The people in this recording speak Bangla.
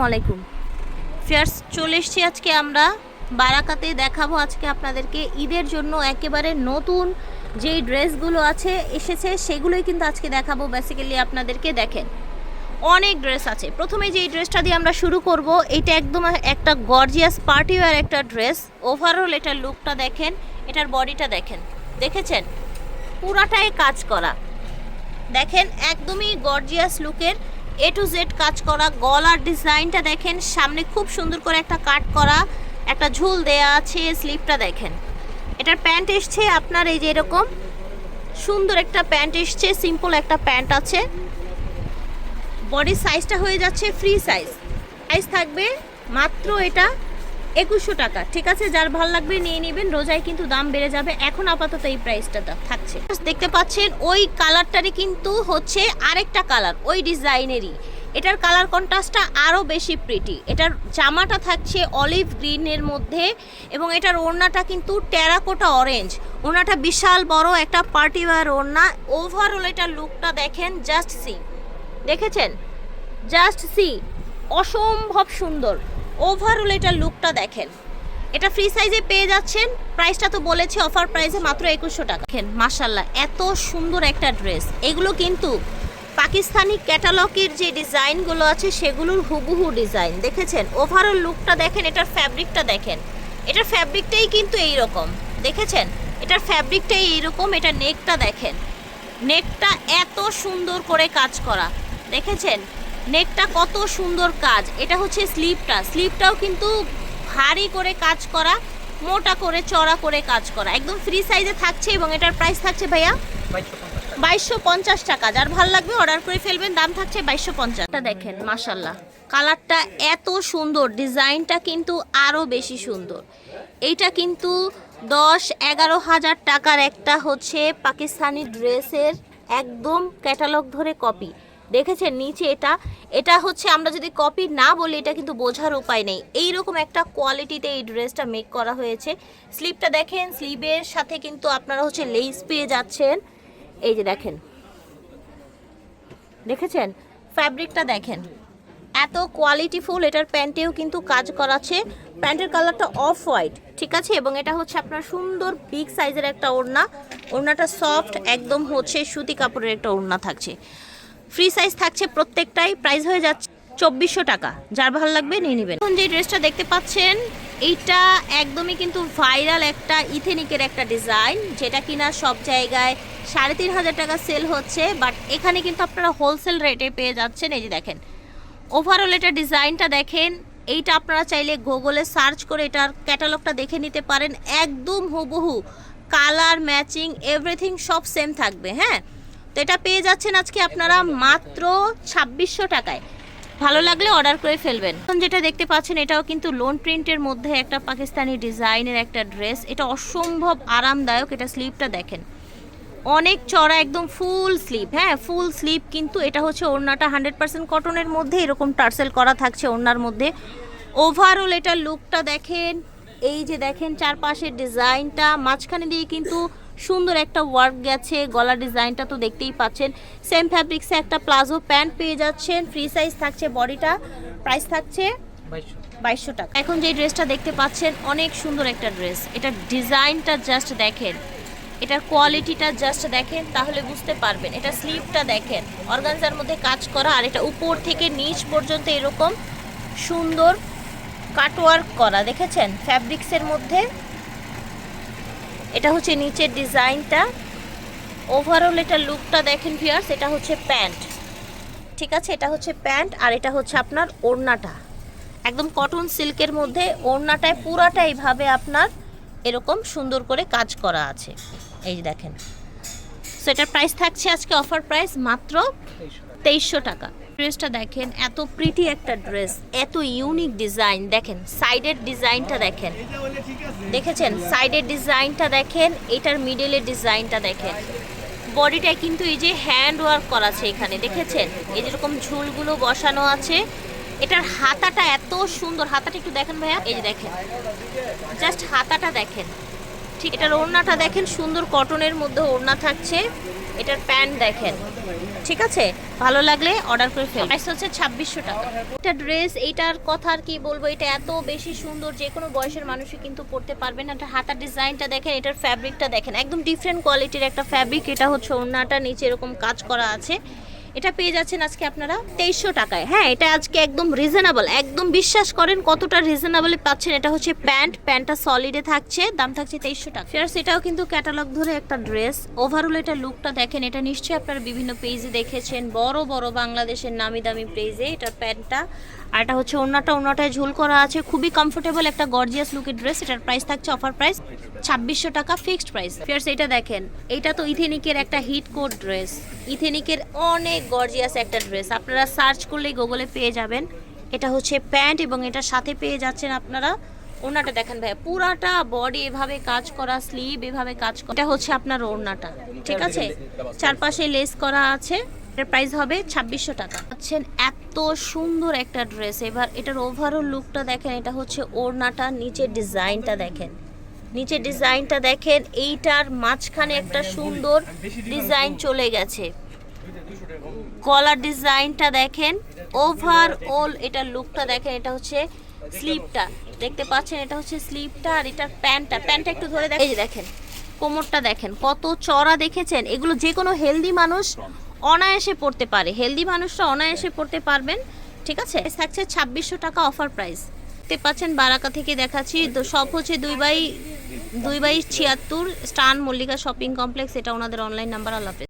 আসসালামু আলাইকুম। ফিয়ার্স, চলে এসছি আজকে আমরা। বারাকাতে দেখাবো আজকে আপনাদেরকে ঈদের জন্য একেবারে নতুন যেই ড্রেসগুলো আছে, এসেছে, সেগুলোই কিন্তু আজকে দেখাবো। বেসিক্যালি আপনাদেরকে দেখেন, অনেক ড্রেস আছে। প্রথমে যেই ড্রেসটা দিয়ে আমরা শুরু করব, এটা একদম একটা গর্জিয়াস পার্টি ওয়্যার একটা ড্রেস। ওভারঅল এটার লুকটা দেখেন, এটার বডিটা দেখেন। দেখেছেন? পুরাটাই কাজ করা। দেখেন, একদমই গর্জিয়াস লুকের এ টু জেড কাজ করা গলার ডিজাইনটা দেখেন, সামনে খুব সুন্দর করে একটা কাট করা, একটা ঝুল দেয়া আছে স্লিপটা দেখেন। এটার প্যান্ট এসছে আপনার এই যে এরকম, সুন্দর একটা প্যান্ট এসছে সিম্পল একটা প্যান্ট আছে। বডির সাইজটা হয়ে যাচ্ছে ফ্রি সাইজ সাইজ থাকবে মাত্র এটা একুশশো টাকা। ঠিক আছে, যার ভালো লাগবে নিয়ে নেবেন, রোজায় কিন্তু দাম বেড়ে যাবে। এখন আপাতত এই প্রাইসটা থাকছে। দেখতে পাচ্ছেন, ওই কালারটারই কিন্তু হচ্ছে আরেকটা কালার ওই ডিজাইনেরই এটার কালার কন্ট্রাস্টটা আরও বেশি প্রিটি এটার জামাটা থাকছে অলিভ গ্রিনের মধ্যে এবং এটার ওড়নাটা কিন্তু টেরাকোটা অরেঞ্জ ওড়নাটা বিশাল বড় একটা পার্টি ওয়ার ওড়না। ওভারঅল এটার লুকটা দেখেন জাস্ট সি দেখেছেন? জাস্ট সি অসম্ভব সুন্দর। ওভারঅল এটার লুকটা দেখেন। এটা ফ্রি সাইজে পেয়ে যাচ্ছেন। প্রাইসটা তো বলেছি, অফার প্রাইসে মাত্র একুশশো টাকা। দেখেন মাসাল্লাহ এত সুন্দর একটা ড্রেস। এগুলো কিন্তু পাকিস্তানি ক্যাটালগের যে ডিজাইনগুলো আছে, সেগুলোর হুবহু ডিজাইন। দেখেছেন? ওভারঅল লুকটা দেখেন, এটার ফ্যাব্রিকটা দেখেন। এটার ফ্যাব্রিকটাই কিন্তু এই রকম দেখেছেন? এটার ফ্যাব্রিকটাই এইরকম, এটা নেকটা দেখেন। নেকটা এত সুন্দর করে কাজ করা। দেখেছেন? নেকটা কত সুন্দর কাজ। এটা হচ্ছে স্লিপটা। স্লিপটাও কিন্তু ভারী করে কাজ করা, মোটা করে চড়া করে কাজ করা। একদম ফ্রি সাইজে থাকছে এবং এটার প্রাইস থাকছে ভাইয়া বাইশশো পঞ্চাশ টাকা। যার ভালো লাগবে অর্ডার করে ফেলবেন, দাম থাকছে বাইশশো পঞ্চাশটা দেখেন মাসাল্লাহ কালারটা এত সুন্দর ডিজাইনটা কিন্তু আরও বেশি সুন্দর। এইটা কিন্তু দশ এগারো হাজার টাকার একটা হচ্ছে পাকিস্তানি ড্রেসের একদম ক্যাটালগ ধরে কপি দেখেছেন নিচে এটা? এটা হচ্ছে আমরা যদি কপি না বলি, এটা কিন্তু বোঝার উপায় নেই। এই রকম একটা কোয়ালিটিতে এই ড্রেসটা মেক করা হয়েছে। স্লিপটা দেখেন স্লিপের সাথে কিন্তু আপনারা হচ্ছে লেস পেয়ে যাচ্ছেন। এই যে দেখেন। দেখেছেন? ফ্যাব্রিকটা দেখেন। এত কোয়ালিটিফুল এটার প্যান্টেও কিন্তু কাজ করাছে প্যান্টের কালারটা অফ হোয়াইট ঠিক আছে? এবং এটা হচ্ছে আপনার সুন্দর বিগ সাইজের একটা ওড়না। ওড়নাটা সফট একদম হচ্ছে সুতি কাপড়ের একটা ওড়না থাকছে। ফ্রি সাইজ থাকছে প্রত্যেকটাই প্রাইস হয়ে যাচ্ছে চব্বিশশো টাকা। যার ভালো লাগবে নিয়ে নেবেন। এখন যে ড্রেসটা দেখতে পাচ্ছেন, এইটা একদমই কিন্তু ভাইরাল একটা ইথেনিকের একটা ডিজাইন যেটা কিনা সব জায়গায় সাড়ে তিন হাজার টাকা সেল হচ্ছে বাট এখানে কিন্তু আপনারা হোলসেল রেটে পেয়ে যাচ্ছেন। এই যে দেখেন ওভারঅল এটা ডিজাইনটা দেখেন, এইটা আপনারা চাইলে গুগলে সার্চ করে এটার ক্যাটালগটা দেখে নিতে পারেন। একদম হুবহু কালার ম্যাচিং এভরিথিং সব সেম থাকবে হ্যাঁ? তো এটা পেয়ে যাচ্ছেন আজকে আপনারা মাত্র ছাব্বিশশো টাকায়। ভালো লাগলে অর্ডার করে ফেলবেন। এখন যেটা দেখতে পাচ্ছেন, এটাও কিন্তু লোন প্রিন্টের মধ্যে একটা পাকিস্তানি ডিজাইনের একটা ড্রেস এটা অসম্ভব আরামদায়ক, এটা স্লিপটা দেখেন। অনেক চড়া, একদম ফুল স্লিপ হ্যাঁ ফুল স্লিপ কিন্তু এটা হচ্ছে ওড়নাটা হান্ড্রেড পার্সেন্ট কটনের মধ্যে। এরকম টার্সেল করা থাকছে ওড়নার মধ্যে। ওভারঅল এটার লুকটা দেখেন, এই যে দেখেন চারপাশের ডিজাইনটা মাঝখানে দিয়ে কিন্তু সুন্দর একটা ওয়ার্ক গেছে গলা ডিজাইনটা তো দেখতেই পাচ্ছেন। সেম ফ্যাব্রিক্সে একটা প্লাজো প্যান্ট পেয়ে যাচ্ছেন ফ্রি সাইজ থাকছে বডিটা প্রাইস থাকছে বাইশশো। টাকা। এখন যে ড্রেসটা দেখতে পাচ্ছেন অনেক সুন্দর একটা ড্রেস। এটার ডিজাইনটা জাস্ট দেখেন। এটার কোয়ালিটিটা জাস্ট দেখেন তাহলে বুঝতে পারবেন। এটা স্লিভটা দেখেন। অর্গানজার মধ্যে কাজ করা আর এটা উপর থেকে নিচ পর্যন্ত এরকম সুন্দর কাটওয়ার্ক করা। দেখেছেন? ফ্যাব্রিক্সের মধ্যে এটা হচ্ছে নিচের ডিজাইনটা। ওভারঅল এটা লুকটা দেখেন ভিয়ার্স এটা হচ্ছে প্যান্ট। ঠিক আছে, এটা হচ্ছে প্যান্ট আর এটা হচ্ছে আপনার ওড়নাটা। একদম কটন সিল্কের মধ্যে ওড়নাটায় পুরাটা এইভাবে আপনার এরকম সুন্দর করে কাজ করা আছে। এই যে দেখেন। সো এটার প্রাইস থাকছে আজকে অফার প্রাইস মাত্র তেইশশো টাকা। ড্রেসটা দেখেন, এত প্রিটি একটা ড্রেস এত ইউনিক ডিজাইন দেখেন সাইডের ডিজাইনটা দেখেন। দেখেছেন? সাইডের ডিজাইনটা দেখেন, এটার মিডলের ডিজাইনটা দেখেন। বডিটা কিন্তু এই যে হ্যান্ড ওয়ার্ক করা আছে এখানে, দেখেছেন? এই যেরকম ঝুলগুলো বসানো আছে। এটার হাতাটা এত সুন্দর, হাতাটা একটু দেখেন ভাইয়া, এই যে দেখেন। জাস্ট হাতাটা দেখেন। ঠিক, এটার ওড়নাটা দেখেন, সুন্দর কটনের মধ্যে ওড়না থাকছে। এটার প্যান্ট দেখেন। ঠিক আছে? ভালো লাগলে অর্ডার করে ফেল প্রাইস হচ্ছে ছাব্বিশশো টাকা। এটা ড্রেস এইটার কথা আর কি বলব, এটা এত বেশি সুন্দর, যে কোনো বয়সের মানুষই কিন্তু পড়তে পারবেন এটা হাতার ডিজাইনটা দেখেন, এটার ফ্যাব্রিকটা দেখেন। একদম ডিফারেন্ট কোয়ালিটির একটা ফ্যাব্রিক এটা হচ্ছে ওড়নাটা নিচে এরকম কাজ করা আছে। এটা পেয়ে যাচ্ছেন আজকে আপনারা তেইশশো টাকায়। হ্যাঁ এটা আজকে একদম রিজনেবল একদম বিশ্বাস করেন কতটা রিজনেবলে পাচ্ছেন। এটা হচ্ছে প্যান্ট, প্যান্টটা সলিডে থাকছে, দাম থাকছে তেইশশো টাকা। ফেয়ার্স এটাও কিন্তু ক্যাটালগ ধরে একটা ড্রেস ওভারঅল এটা লুকটা দেখেন, এটা নিশ্চয়ই আপনারা বিভিন্ন পেজে দেখেছেন। বড় বড় বাংলাদেশের নামি দামি পেজে এটার প্যান্টটা। আর এটা হচ্ছে ওড়নাটা, ওড়নাটায় ঝুল করা আছে। খুবই কমফোর্টেবল একটা গর্জিয়াস লুকের ড্রেস এটার প্রাইস থাকছে অফার প্রাইস ছাব্বিশশো টাকা ফিক্সড প্রাইস ফিয়ার্স এটা দেখেন এটা তো ইথেনিকের একটা হিট কোড ড্রেস ইথেনিকের অনেক গর্জিয়াস একটা ড্রেস আপনারা সার্চ করলেই গুগলে পেয়ে যাবেন। এটা হচ্ছে প্যান্ট এবং এটার সাথে পেয়ে যাচ্ছেন আপনারা ওড়নাটা। দেখেন ভাই পুরাটা বডি এভাবে কাজ করা স্লিভ এভাবে কাজ করা। এটা হচ্ছে আপনার ওড়নাটা, ঠিক আছে? চারপাশে লেস করা আছে। এটার প্রাইস হবে ছাব্বিশশো টাকা। পাচ্ছেন এত সুন্দর একটা ড্রেস এবার এটার ওভারঅল লুকটা দেখেন, এটা হচ্ছে ওড়নাটা, নিচের ডিজাইনটা দেখেন। নিচের ডিজাইনটা দেখেন, এইটার মাঝখানে একটা সুন্দর ডিজাইন চলে গেছে। গলার ডিজাইনটা দেখেন ওভারঅল এটার লুকটা দেখেন, এটা হচ্ছে স্লিপটা দেখতে পাচ্ছেন, এটা হচ্ছে স্লিপটা আর এটার প্যান্টটা। প্যান্টটা একটু ধরে দেখেন দেখেন, কোমরটা দেখেন, কত চড়া দেখেছেন। এগুলো যে কোনো হেলদি মানুষ অনায়াসে পড়তে পারে। হেলদি মানুষরা অনায়াসে পড়তে পারবেন ঠিক আছে? থাকছে ছাব্বিশশো টাকা অফার প্রাইস দেখতে পাচ্ছেন বারাকা থেকে দেখাচ্ছি তো সব হচ্ছে দুই বাই দুই বাই ছিয়াত্তর স্টান মল্লিকা শপিং কমপ্লেক্স এটা ওনাদের অনলাইন নাম্বার হাফেজ।